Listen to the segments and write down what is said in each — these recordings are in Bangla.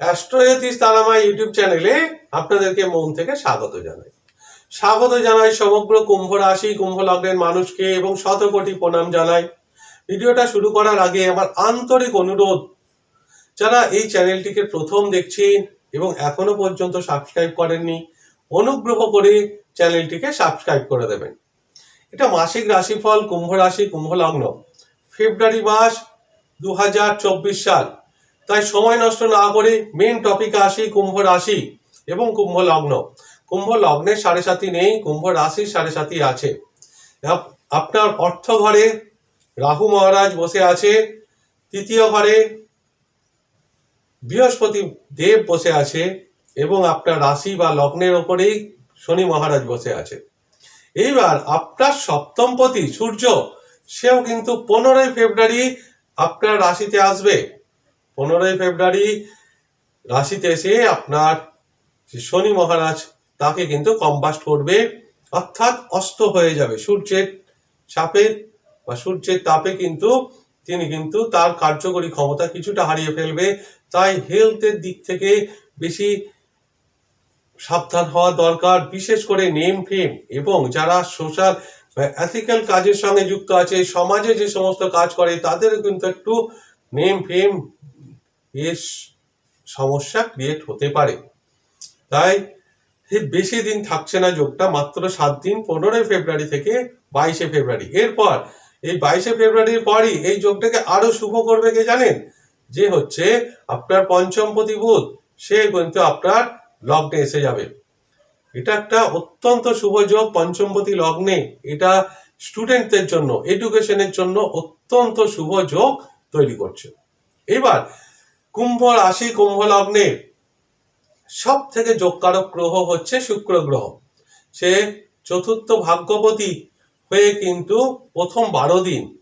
অ্যাস্ট্রোজ্যোতিষ তারামা ইউটিউব চ্যানেলে আপনাদেরকে মন থেকে স্বাগত জানাই। স্বাগত জানাই সমগ্র কুম্ভ রাশি, কুম্ভ লগ্নের মানুষকে এবং শতকোটি প্রণাম জানাই। ভিডিওটা শুরু করার আগে আমার আন্তরিক অনুরোধ, যারা এই চ্যানেলটিকে প্রথম দেখছেন এবং এখনও পর্যন্ত সাবস্ক্রাইব করেননি, অনুগ্রহ করে চ্যানেলটিকে সাবস্ক্রাইব করে দেবেন। এটা মাসিক রাশিফল, কুম্ভ রাশি, কুম্ভ লগ্ন। ফেব্রুয়ারি মাস দু হাজার চব্বিশ সাল। তাই সময় নষ্ট না করে মেন টপিকে আসি কুম্ভ রাশি এবং কুম্ভ লগ্ন। কুম্ভ লগ্নের সাড়ে সাথী নেই, কুম্ভ রাশির সাড়ে সাথী আছে। আপনার অর্থ ঘরে রাহু মহারাজ বসে আছে, তৃতীয় ঘরে বৃহস্পতি দেব বসে আছে এবং আপনার রাশি বা লগ্নের ওপরেই শনি মহারাজ বসে আছে। এইবার আপনার সপ্তমপতি সূর্য, সেও কিন্তু পনেরোই ফেব্রুয়ারি আপনার রাশিতে আসবে। পনেরোই ফেব্রুয়ারি রাশিতে এসে আপনার শনি মহারাজ তাকে কিন্তু কম্বাস্ট করবে। অর্থাৎ অস্ত হয়ে যাবে। সূর্যের চাপে বা সূর্যের তাপে কিন্তু তিনি কিন্তু তার কার্যকরী ক্ষমতা কিছুটা হারিয়ে ফেলবে। তাই হেলথের দিক থেকে বেশি সাবধান হওয়া দরকার। বিশেষ করে নেম ফেম এবং যারা সোশ্যাল এথিক্যাল কাজের সঙ্গে যুক্ত আছে, সমাজে যে সমস্ত কাজ করে তাদেরও কিন্তু একটু নেম ফেম এর সমস্যা ক্রিয়েট হতে পারে। তাই বেশি দিন থাকছে না যোগটা, মাত্র সাত দিন, পনেরোই ফেব্রুয়ারি থেকে বাইশে ফেব্রুয়ারি। এরপর এই বাইশে ফেব্রুয়ারির পরই এই যোগটাকে আরও শুভ করবে কে জানেন? যে হচ্ছে আপনার পঞ্চমপতি বুধ সে কিন্তু আপনার লগ্নে এসে যাবে। এটা একটা অত্যন্ত শুভ যোগ পঞ্চমপতি লগ্নে। এটা স্টুডেন্টদের জন্য এডুকেশনের জন্য অত্যন্ত শুভ যোগ তৈরি করছে। এবার কুম্ভ রাশি কুম্ভ লগ্নে সব থেকে যোগকারক গ্রহ হচ্ছে শুক্র গ্রহ। সে চতুর্থ ভাগ্যপতি হয়ে কিন্তু প্রথম বারো দিন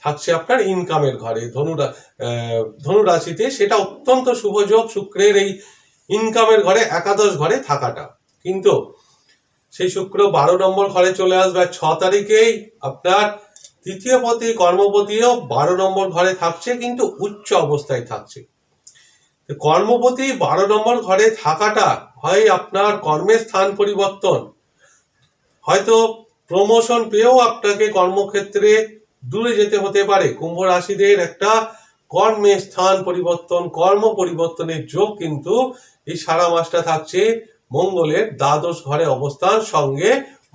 থাকছে আপনার ইনকামের ঘরে। ধনু রা- আহ, ধনু রাশিতে সেটা অত্যন্ত শুভ যোগ শুক্রের এই ইনকামের ঘরে একাদশ ঘরে থাকাটা। কিন্তু সেই শুক্র বারো নম্বর ঘরে চলে আসবে ছ তারিখেই আপনার তৃতীয় পতি কর্মপতিও বারো নম্বর ঘরে থাকছে কিন্তু উচ্চ অবস্থায় থাকছে। কর্মপতি বারো নম্বর ঘরে থাকাটা হয় আপনার কর্মের স্থান পরিবর্তন। হয়তো প্রমোশন পেয়েও আপনাকে কর্মক্ষেত্রে দূরে যেতে হতে পারে। কুম্ভ রাশিদের একটা কর্মের স্থান পরিবর্তন, কর্ম পরিবর্তনের যোগ কিন্তু এই সারা মাসটা থাকছে মঙ্গলের দ্বাদশ ঘরে অবস্থান সঙ্গে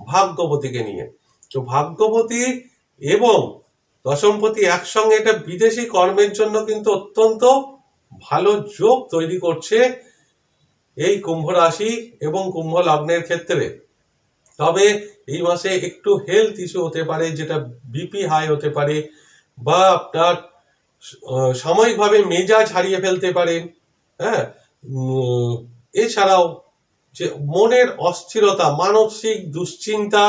ভাগ্যপতিকে নিয়ে। তো ভাগ্যপতি এবং দশমপতি একসঙ্গে এটা বিদেশি কর্মের জন্য কিন্তু অত্যন্ত ভালো যোগ তৈরি করছে এই কুম্ভ রাশি এবং কুম্ভ লগ্নের ক্ষেত্রে। তবে এই মাসে একটু হেলথ ইস্যু হতে পারে, যেটা বিপি হাই হতে পারে বা আপনার সাময়িকভাবে মেজাজ হারিয়ে ফেলতে পারেন হ্যাঁ? এছাড়াও যে মনের অস্থিরতা, মানসিক দুশ্চিন্তা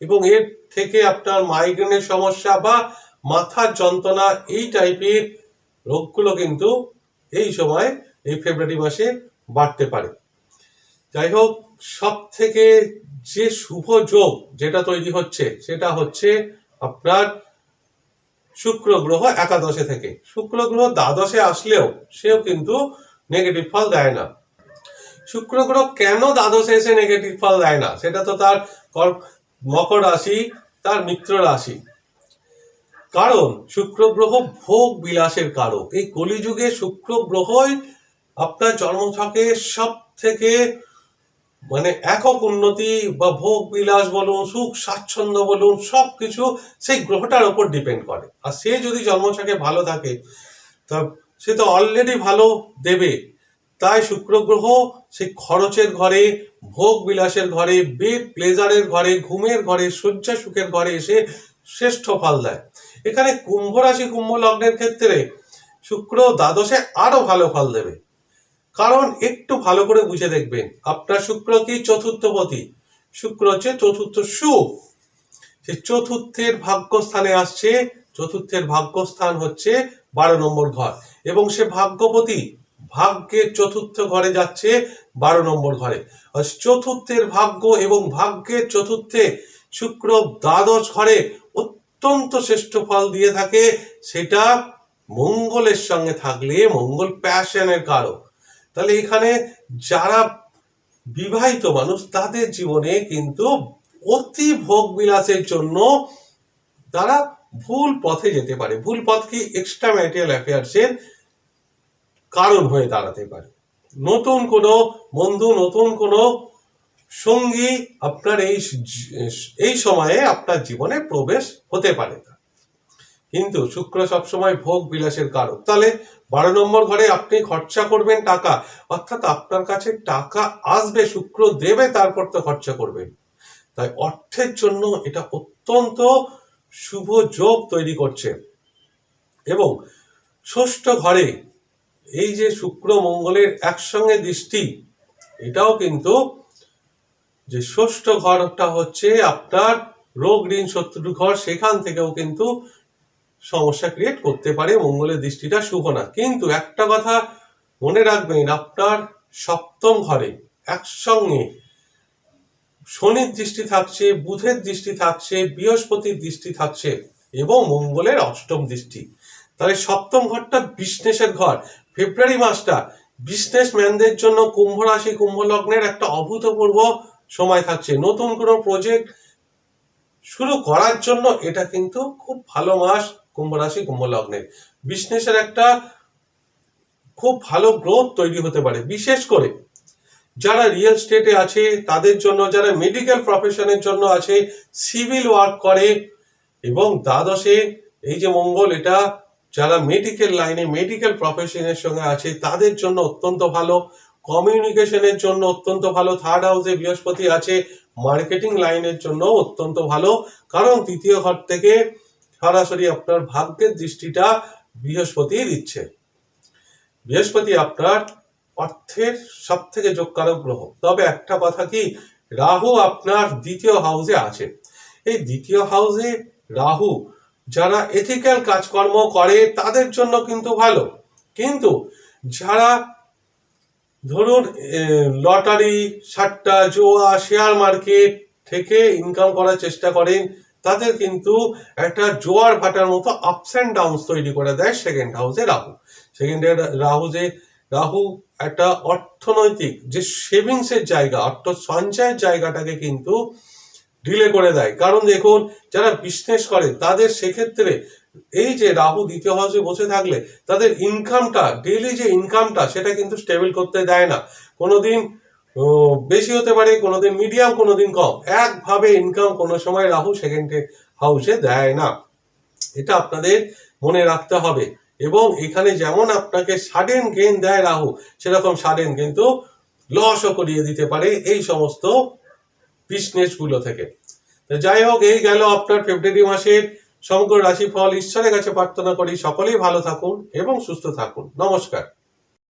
এবং এর থেকে আপনার মাইগ্রেনের সমস্যা বা মাথার যন্ত্রণা, এই টাইপের রোগগুলো কিন্তু এই সময় এই ফেব্রুয়ারি মাসে বাড়তে পারে। যাই হোক সব থেকে যে শুভ যোগ যেটা তৈরি হচ্ছে, সেটা হচ্ছে আপনার শুক্র গ্রহ একাদশে থেকে। শুক্র গ্রহ দ্বাদশে আসলেও সেও কিন্তু নেগেটিভ ফল দেয় না। শুক্র গ্রহ কেন দ্বাদশে এসে নেগেটিভ ফল দেয় না? সেটা তো তার কর- মকর রাশি, তার মিত্র রাশি। কারণ শুক্র গ্রহ ভোগ বিলাসের কারক। এই কলিযুগে শুক্র গ্রহই আপনার জন্মছকে সব থেকে মানে একক উন্নতি বা ভোগ বিলাস বলুন, সুখ, স্বাচ্ছন্দ্য বলুন সব কিছু সেই গ্রহটার উপর ডিপেন্ড করে। আর সে যদি জন্মছকে ভালো থাকে, তা সে তো অলরেডি ভালো দেবে। তাই শুক্র গ্রহ সেই খরচের ঘরে ভোগ বিলাসের ঘরে বেড প্লেজারের ঘরে, ঘুমের ঘরে শয্যা সুখের ঘরে এসে শ্রেষ্ঠ ফল দেয়। এখানে কুম্ভ রাশি, কুম্ভ লগ্নের ক্ষেত্রে শুক্র দ্বাদশে আরও ভালো ফল দেবে। কারণ একটু ভালো করে বুঝে দেখবেন, আপনার শুক্র কি? চতুর্থপতি। শুক্র হচ্ছে চতুর্থ সুখ সে চতুর্থের ভাগ্যস্থানে আসছে, চতুর্থের ভাগ্যস্থান হচ্ছে বারো নম্বর ঘর। এবং সে ভাগ্যপতি ভাগ্যের চতুর্থ ঘরে যাচ্ছে বারো নম্বর ঘরে। চতুর্থের ভাগ্য এবং ভাগ্যের চতুর্থে শুক্র দ্বাদশ ঘরে অত্যন্ত শ্রেষ্ঠ ফল দিয়ে থাকে, সেটা মঙ্গলের সঙ্গে থাকলে মঙ্গল প্যাশনের কারক। তাহলে এখানে যারা বিবাহিত মানুষ, তাদের জীবনে কিন্তু অতি ভোগ বিলাসের জন্য তারা ভুল পথে যেতে পারে। ভুল পথ কি? এক্সট্রা ম্যাটেরিয়াল অ্যাফেয়ার্সের কারণ হয়ে দাঁড়াতে পারে। নতুন কোনো বন্ধু, নতুন কোনো সঙ্গী আপনার এই এই সময়ে আপনার জীবনে প্রবেশ হতে পারে না। কিন্তু শুক্র সবসময় ভোগ বিলাসের কারক। তাহলে বারো নম্বর ঘরে আপনি খরচা করবেন টাকা, অর্থাৎ আপনার কাছে টাকা আসবে, শুক্র দেবে, তারপর তো খরচা করবেন। তাই অর্থের জন্য এটা অত্যন্ত শুভ যোগ তৈরি করছে। এবং ষষ্ঠ ঘরে এই যে শুক্র মঙ্গলের একসঙ্গে দৃষ্টি, এটাও কিন্তু যে ষষ্ঠ ঘরটা হচ্ছে আপনার রোগ, ঋণ শত্রু ঘর, সেখান থেকেও কিন্তু সমস্যা ক্রিয়েট করতে পারে, মঙ্গলের দৃষ্টিটা শুভ না। কিন্তু একটা কথা মনে রাখবেন, আপনার সপ্তম ঘরে একসঙ্গে শনির দৃষ্টি থাকছে, বুধের দৃষ্টি থাকছে, বৃহস্পতির দৃষ্টি থাকছে এবং মঙ্গলের অষ্টম দৃষ্টি। তাহলে সপ্তম ঘরটা বিজনেসের ঘর। ফেব্রুয়ারি মাসটা বিজনেসম্যানদের জন্য কুম্ভ রাশি, কুম্ভ লগ্নের একটা অভূতপূর্ব সময় থাকছে। নতুন কোনো প্রজেক্ট শুরু করার জন্য এটা কিন্তু খুব ভালো মাস কুম্ভ রাশি, কুম্ভ লগ্নের। বিজনেসের একটা খুব ভালো গ্রোথ তৈরি হতে পারে। বিশেষ করে যারা রিয়েল স্টেটে আছে, তাদের জন্য, যারা মেডিকেল প্রফেশনের জন্য আছে সিভিল ওয়ার্ক করে এবং দ্বাদশে এই যে মঙ্গল, এটা যারা মেডিকেল লাইনে মেডিকেল প্রফেশনের সঙ্গে আছে, তাদের জন্য অত্যন্ত ভালো। কমিউনিকেশনের জন্য অত্যন্ত ভালো। থার্ড হাউসে বৃহস্পতি আছে মার্কেটিং লাইনের জন্য অত্যন্ত ভালো। কারণ তৃতীয় ঘর থেকে সরাসরি আপনার ভাগ্যের দৃষ্টিটা বৃহস্পতি দিচ্ছে। বৃহস্পতি আপনার অর্থের সব থেকে যোগকারক গ্রহ। তবে একটা কথা কি? রাহু আপনার দ্বিতীয় হাউসে আছে। এই দ্বিতীয় হাউসে রাহু যারা এথিক্যাল কাজকর্ম করে, তাদের জন্য কিন্তু ভালো। কিন্তু যারা ধরুন লটারি সাট্টা, জোয়া শেয়ার মার্কেট থেকে ইনকাম করার চেষ্টা করেন, তাদের কিন্তু একটা জোয়ার ভাটার মতো আপস অ্যান্ড ডাউনস তৈরি করে দেয় সেকেন্ড হাউসে রাহু। সেকেন্ড রাহু যে, রাহু একটা অর্থনৈতিক যে সেভিংসের জায়গা, অর্থ সঞ্চয়ের জায়গাটাকে কিন্তু ডিলে করে দেয়। কারণ দেখুন, যারা বিজনেস করে তাদের সেক্ষেত্রে এই যে রাহু দ্বিতীয় হাউসে বসে থাকলে, তাদের ইনকামটা ডেলি যে ইনকামটা সেটা কিন্তু স্টেবল করতে দেয় না। কোনোদিন বেশি হতে পারে, কোনোদিন মিডিয়াম কোনোদিন কম। একভাবে ইনকাম কোনো সময় রাহু সেকেন্ড হাউসে দেয় না। এটা আপনাদের মনে রাখতে হবে। এবং এখানে যেমন আপনাকে সাডেন গেন দেয় রাহু, সেরকম সাডেন কিন্তু লসও করিয়ে দিতে পারে। এই সমস্ত বিজনেসগুলো থেকে। তো যাই হোক, এই গেল আপনার ফেব্রুয়ারি মাসের সমগ্র রাশিফল। ঈশ্বরের কাছে প্রার্থনা করি, সকলেই ভালো থাকুন এবং সুস্থ থাকুন। নমস্কার।